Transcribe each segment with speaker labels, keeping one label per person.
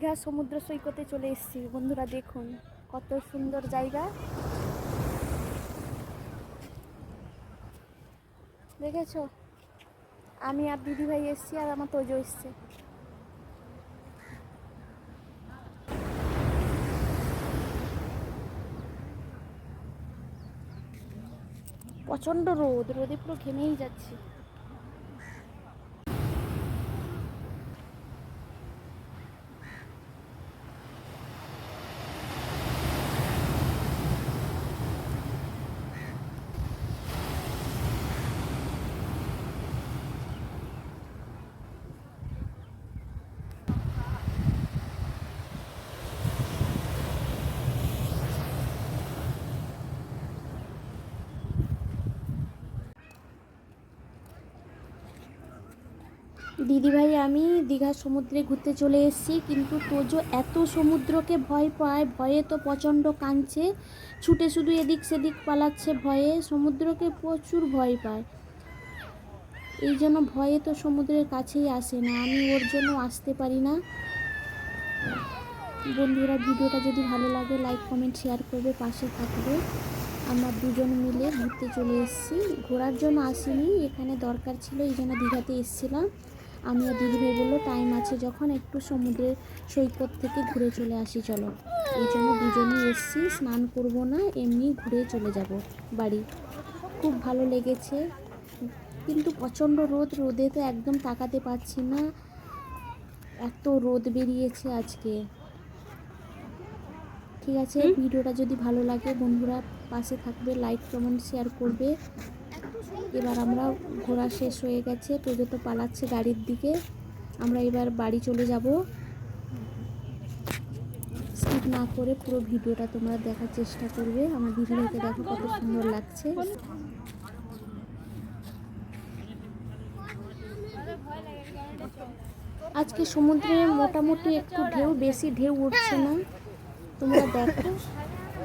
Speaker 1: দীঘা সমুদ্র সৈকতে চলে এসেছি। বন্ধুরা দেখুন, কত সুন্দর জায়গা। দেখেছ? আমি আর দিদি ভাই এসছি আর আমার তোজো এসছে। প্রচণ্ড রোদ, রোদে পুরো ঘেমেই যাচ্ছি। দিদিভাই, আমি দীঘার সমুদ্রে ঘুরতে চলে এসেছি, কিন্তু তোজো এত সমুদ্রকে ভয় পায়, ভয়ে তো প্রচণ্ড কাঁদছে। ছুটে শুধু এদিক সেদিক পালাচ্ছে ভয়ে, সমুদ্রকে প্রচুর ভয় পায়। এই জন্য ভয়ে তো সমুদ্রের কাছেই আসে না, আমি ওর জন্য আসতে পারি না। বন্ধুরা, ভিডিওটা যদি ভালো লাগে লাইক কমেন্ট শেয়ার করবে, পাশে থাকবে। আমরা দুজন মিলে ঘুরতে চলে এসেছি, ঘোরার জন্য আসিনি, এখানে দরকার ছিল, এই জন্য দীঘাতে এসেছিলাম। আমি আর দিদিভাই বলল টাইম আছে যখন একটু সমুদ্রের সৈকত থেকে ঘুরে চলে আসি চলো। এই জন্য দুজনেই এসছি স্নান করব না এমনি ঘুরে চলে যাব বাড়ি। খুব ভালো লেগেছে কিন্তু প্রচণ্ড রোদ রোদে তো একদম তাকাতে পারছি না। এত রোদ বেরিয়েছে আজকে। ঠিক আছে ভিডিওটা যদি ভালো লাগে বন্ধুরা পাশে থাকবে লাইক কমেন্ট শেয়ার করবে। এবার আমরা ঘোরা শেষ হয়ে গেছে। তোজো তো পালাচ্ছে গাড়ির দিকে। আমরা এবার বাড়ি চলে যাব। স্কিপ না করে পুরো ভিডিওটা তোমরা দেখার চেষ্টা করবে। আমার দিদিভাইকে দেখো কত সুন্দর লাগছে। আজকে সমুদ্রে মোটামুটি একটু ঢেউ, বেশি ঢেউ উঠছে না। তোমরা দেখো,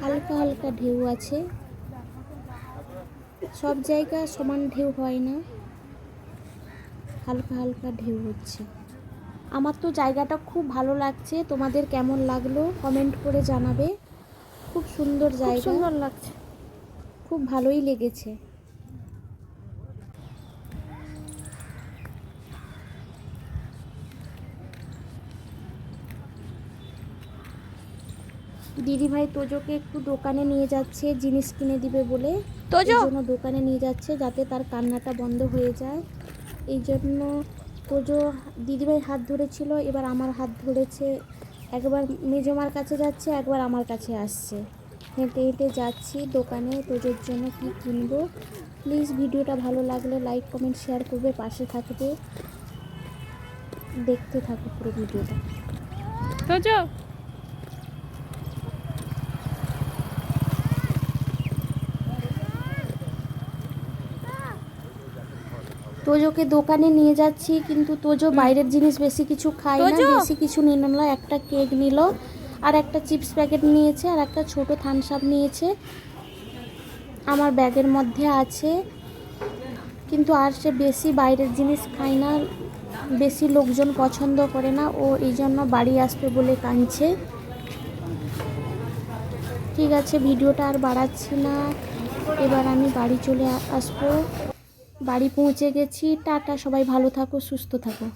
Speaker 1: হালকা হালকা ঢেউ আছে। সব জায়গায় সমান ঢেউ হয় না। হালকা হালকা ঢেউ হচ্ছে। আমার তো জায়গাটা খুব ভালো লাগছে। তোমাদের কেমন লাগল কমেন্ট করে জানাবে। খুব সুন্দর জায়গা। সুন্দর লাগছে। খুব ভালোই লেগেছে। দিদিভাই তোজোকে একটু দোকানে নিয়ে যাচ্ছে জিনিস কিনে দিবে বলে। তোজো! জন্য দোকানে নিয়ে যাচ্ছে যাতে তার কান্নাটা বন্ধ হয়ে যায়। এই জন্য তোজো দিদিভাই হাত ধরেছিল এবার আমার হাত ধরেছে। একবার মেজমার কাছে যাচ্ছে একবার আমার কাছে আসছে। হেঁটে হেঁটে যাচ্ছি দোকানে তোজোর জন্য কি কিনবো? প্লিজ ভিডিওটা ভালো লাগলে লাইক কমেন্ট শেয়ার করবে পাশে থাকবে। দেখতে থাকো পুরো ভিডিওটা।
Speaker 2: তোজো!
Speaker 1: তোজোকে দোকানে নিয়ে যাচ্ছি কিন্তু তোজো বাইরের জিনিস বেশি কিছু খায় না বেশি কিছু নিয়ে নিল একটা কেক নিল আর একটা চিপস প্যাকেট নিয়েছে আর একটা ছোট থামস আপ নিয়েছে। আমার ব্যাগের মধ্যে আছে কিন্তু আর সে বেশি বাইরের জিনিস খায় না বেশি লোকজন পছন্দ করে না ও এই জন্য বাড়ি আসবে বলে কাঁদছে। ঠিক আছে ভিডিওটা আর বাড়াচ্ছি না। এবার আমি বাড়ি চলে আসব। বাড়ি পৌঁছে গেছি। টাটা সবাই ভালো থাকো সুস্থ থাকো।